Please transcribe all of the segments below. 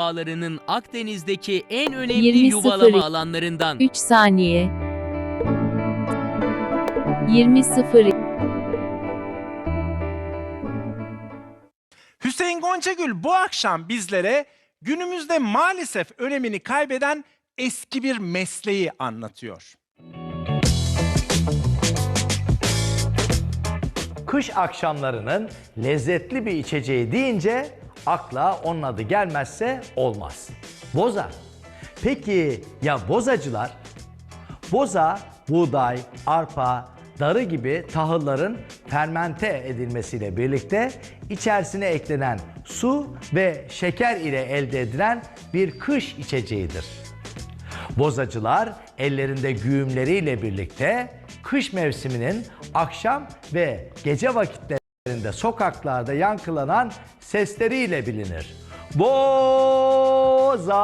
Dağlarının Akdeniz'deki en önemli 20.02. yuvalama alanlarından. 3 saniye. 20 0 Hüseyin Goncagül bu akşam bizlere günümüzde maalesef önemini kaybeden eski bir mesleği anlatıyor. Kış akşamlarının lezzetli bir içeceği deyince akla onun adı gelmezse olmaz. Boza. Peki ya bozacılar? Boza, buğday, arpa, darı gibi tahılların fermente edilmesiyle birlikte içerisine eklenen su ve şeker ile elde edilen bir kış içeceğidir. Bozacılar ellerinde güğümleriyle birlikte kış mevsiminin akşam ve gece vakitlerinde sokaklarda yankılanan sesleriyle bilinir. Boza!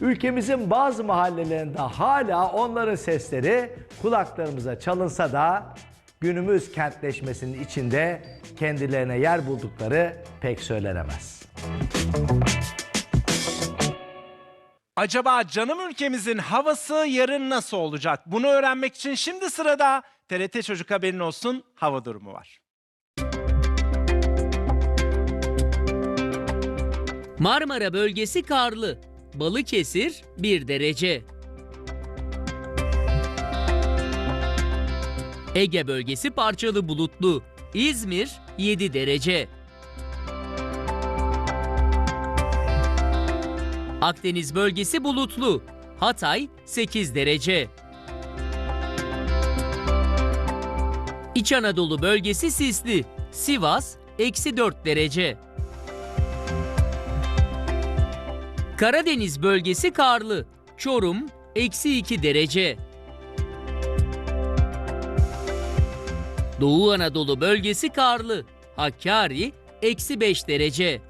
Ülkemizin bazı mahallelerinde hala onların sesleri kulaklarımıza çalınsa da günümüz kentleşmesinin içinde kendilerine yer buldukları pek söylenemez. Acaba canım ülkemizin havası yarın nasıl olacak? Bunu öğrenmek için şimdi sırada TRT Çocuk Haberin olsun hava durumu var. Marmara bölgesi karlı. Balıkesir 1 derece. Ege bölgesi parçalı bulutlu. İzmir 7 derece. Akdeniz bölgesi bulutlu. Hatay 8 derece. İç Anadolu bölgesi sisli. Sivas eksi 4 derece. Karadeniz bölgesi karlı. Çorum eksi 2 derece. Doğu Anadolu bölgesi karlı. Hakkari eksi 5 derece.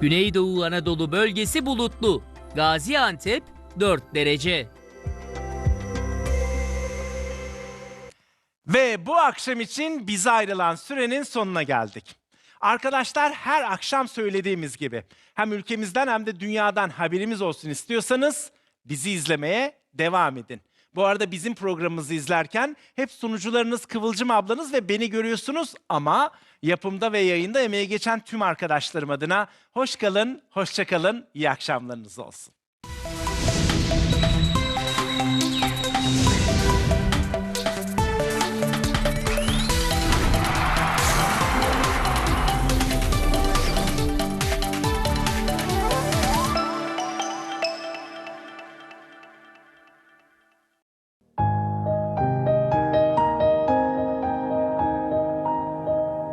Güneydoğu Anadolu bölgesi bulutlu. Gaziantep 4 derece. Ve bu akşam için bize ayrılan sürenin sonuna geldik. Arkadaşlar her akşam söylediğimiz gibi hem ülkemizden hem de dünyadan haberimiz olsun istiyorsanız bizi izlemeye devam edin. Bu arada bizim programımızı izlerken hep sunucularınız Kıvılcım ablanız ve beni görüyorsunuz ama yapımda ve yayında emeği geçen tüm arkadaşlarım adına hoş kalın, hoşça kalın, iyi akşamlarınız olsun.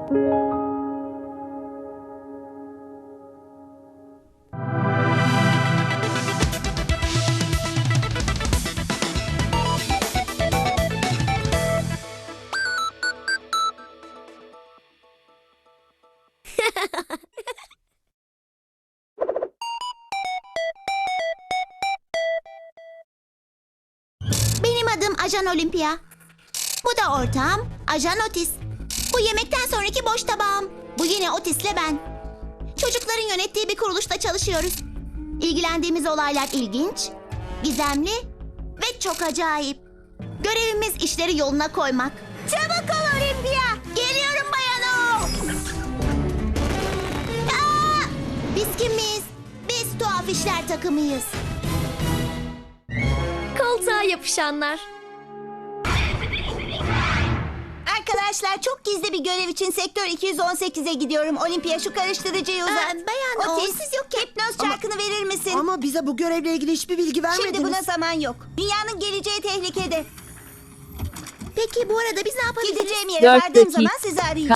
Benim adım Ajan Olimpia. Bu da ortağım Ajan Otis. Bu yemekten sonraki boş tabağım. Bu yine Otis'le ben. Çocukların yönettiği bir kuruluşta çalışıyoruz. İlgilendiğimiz olaylar ilginç, gizemli ve çok acayip. Görevimiz işleri yoluna koymak. Çabuk ol Olimpia. Geliyorum bayano. Aa! Biz kimiz? Biz tuhaf işler takımıyız. Koltuğa yapışanlar. Arkadaşlar çok gizli bir görev için sektör 218'e gidiyorum. Olimpia şu karıştırıcıyı uzat. bayan Otis, siz yokken... Hipnoz çarkını verir misin? Ama bize bu görevle ilgili hiçbir bilgi vermediniz. Şimdi buna zaman yok. Dünyanın geleceği tehlikede. Peki bu arada biz ne yapabiliriz? Gideceğim yere Dört dakika. zaman sizi arayacağım.